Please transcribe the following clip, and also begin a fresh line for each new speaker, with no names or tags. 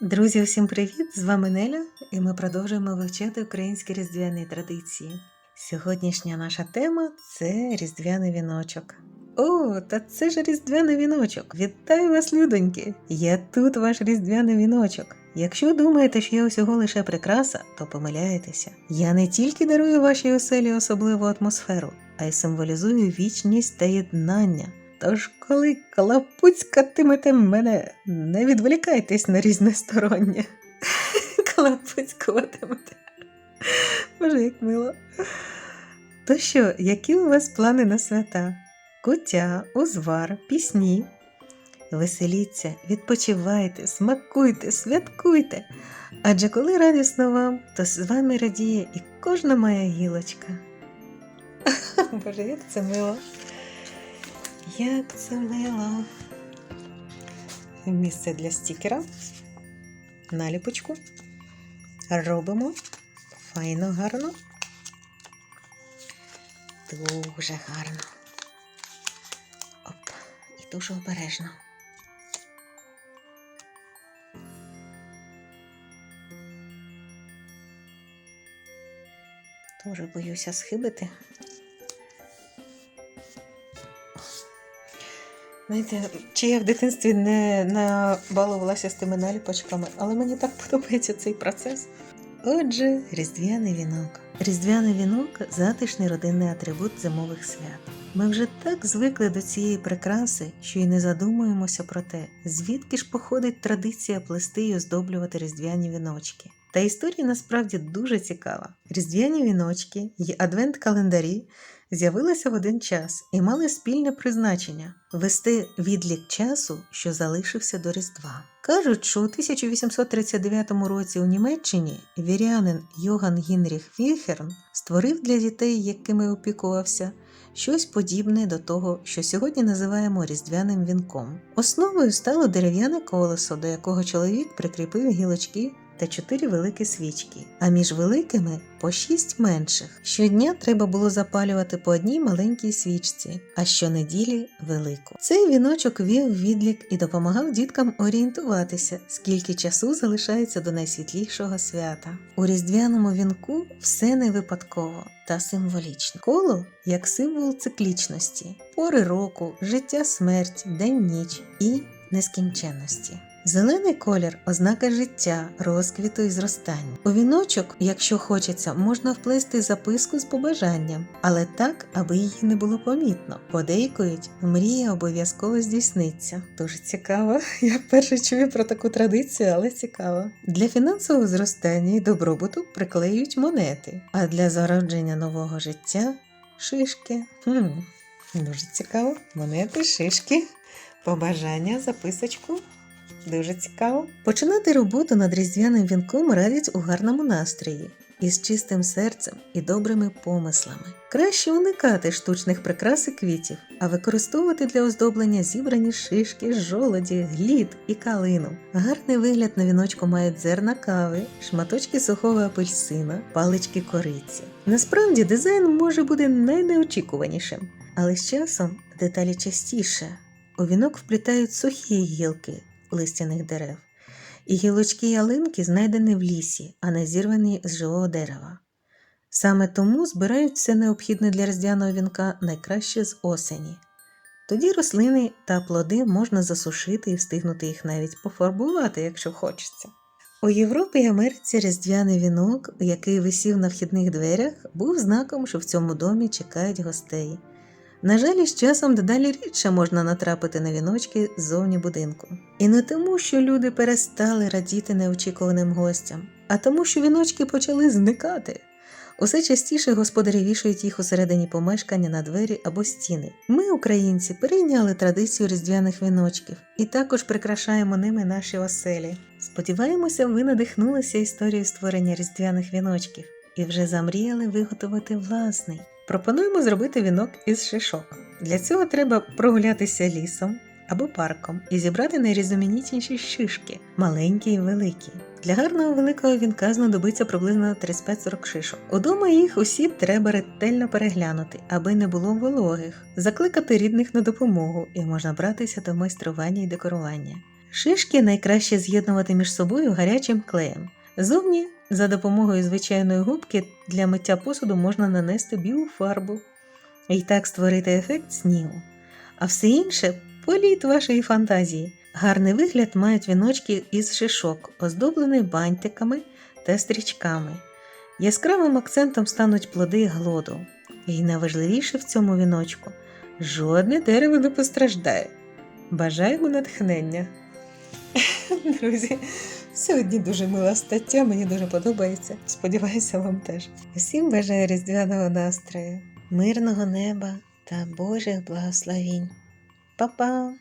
Друзі, усім привіт! З вами Неля, і ми продовжуємо вивчати українські різдвяні традиції. Сьогоднішня наша тема це різдвяний віночок. О, та це ж різдвяний віночок! Вітаю вас, людоньки! Я тут ваш різдвяний віночок. Якщо думаєте, що я усього лише прикраса, то помиляєтеся. Я не тільки дарую вашій оселі особливу атмосферу, а й символізую вічність та єднання. Тож, коли калапуцькатимете мене, не відволікайтесь на різностороннє. Калапуцькуватимете. Боже, як мило. То що, які у вас плани на свята? Куття, узвар, пісні. Веселіться, відпочивайте, смакуйте, святкуйте. Адже коли радісно вам, то з вами радіє і кожна моя гілочка. Боже, як це мило. Як це мило. Місце для стікера. Наліпочку. Робимо. Файно, гарно. Дуже гарно. Оп. І дуже обережно. Дуже боюся схибити. Знаєте, чи я в дитинстві не набалувалася з тими наліпочками, але мені так подобається цей процес. Отже, різдвяний вінок. Різдвяний вінок затишний родинний атрибут зимових свят. Ми вже так звикли до цієї прикраси, що й не задумуємося про те, звідки ж походить традиція плести й оздоблювати різдвяні віночки. Та історія насправді дуже цікава. Різдвяні віночки й адвент-календарі з'явилися в один час і мали спільне призначення вести відлік часу, що залишився до Різдва. Кажуть, що у 1839 році у Німеччині вірянин Йоган Гінріх Вільхерн створив для дітей, якими опікувався, щось подібне до того, що сьогодні називаємо різдвяним вінком. Основою стало дерев'яне колесо, до якого чоловік прикріпив гілочки та чотири великі свічки, а між великими по шість менших. Щодня треба було запалювати по одній маленькій свічці, а щонеділі велику. Цей віночок вів відлік і допомагав діткам орієнтуватися, скільки часу залишається до найсвітлішого свята. У різдвяному вінку все не випадково та символічно. Коло як символ циклічності, пори року, життя, смерть, день ніч і нескінченності. Зелений колір ознака життя, розквіту і зростання. У віночок, якщо хочеться, можна вплести записку з побажанням, але так, аби її не було помітно. Подейкують, мрія обов'язково здійсниться. Дуже цікаво. Я вперше чую про таку традицію, але цікаво. Для фінансового зростання і добробуту приклеюють монети, а для зародження нового життя шишки. Хм, Дуже цікаво. Монети, шишки, побажання, записочку. Дуже цікаво. Починати роботу над різдвяним вінком радять у гарному настрої, із чистим серцем і добрими помислами. Краще уникати штучних прикрас і квітів, а використовувати для оздоблення зібрані шишки, жолоді, глід і калину. Гарний вигляд на віночку мають зерна кави, шматочки сухого апельсина, палички кориці. Насправді дизайн може бути найнеочікуванішим, але з часом деталі частіше. У вінок вплітають сухі гілки листяних дерев, і гілочки ялинки знайдені в лісі, а не зірвані з живого дерева. Саме тому збирають все необхідне для різдвяного вінка найкраще з осені. Тоді рослини та плоди можна засушити і встигнути їх навіть пофарбувати, якщо хочеться. У Європі і Америці різдвяний вінок, який висів на вхідних дверях, був знаком, що в цьому домі чекають гостей. На жаль, із часом дедалі рідше можна натрапити на віночки ззовні будинку. І не тому, що люди перестали радіти неочікуваним гостям, а тому, що віночки почали зникати. Усе частіше господарі вішають їх усередині помешкання на двері або стіни. Ми, українці, перейняли традицію різдвяних віночків і також прикрашаємо ними наші оселі. Сподіваємося, ви надихнулися історією створення різдвяних віночків і вже замріяли виготовити власний. Пропонуємо зробити вінок із шишок. Для цього треба прогулятися лісом або парком і зібрати найрізноманітніші шишки, маленькі і великі. Для гарного великого вінка знадобиться приблизно 35-40 шишок. Удома їх усі треба ретельно переглянути, аби не було вологих, закликати рідних на допомогу і можна братися до майстрування і декорування. Шишки найкраще з'єднувати між собою гарячим клеєм. Зовні за допомогою звичайної губки для миття посуду можна нанести білу фарбу і так створити ефект снігу. А все інше політ вашої фантазії. Гарний вигляд мають віночки із шишок, оздоблені бантиками та стрічками. Яскравим акцентом стануть плоди глоду. І найважливіше в цьому віночку жодне дерево не постраждає. Бажаємо натхнення. Друзі, сьогодні дуже мила стаття, мені дуже подобається. Сподіваюся, вам теж. Усім бажаю різдвяного настрою, мирного неба та Божих благословінь. Па-па!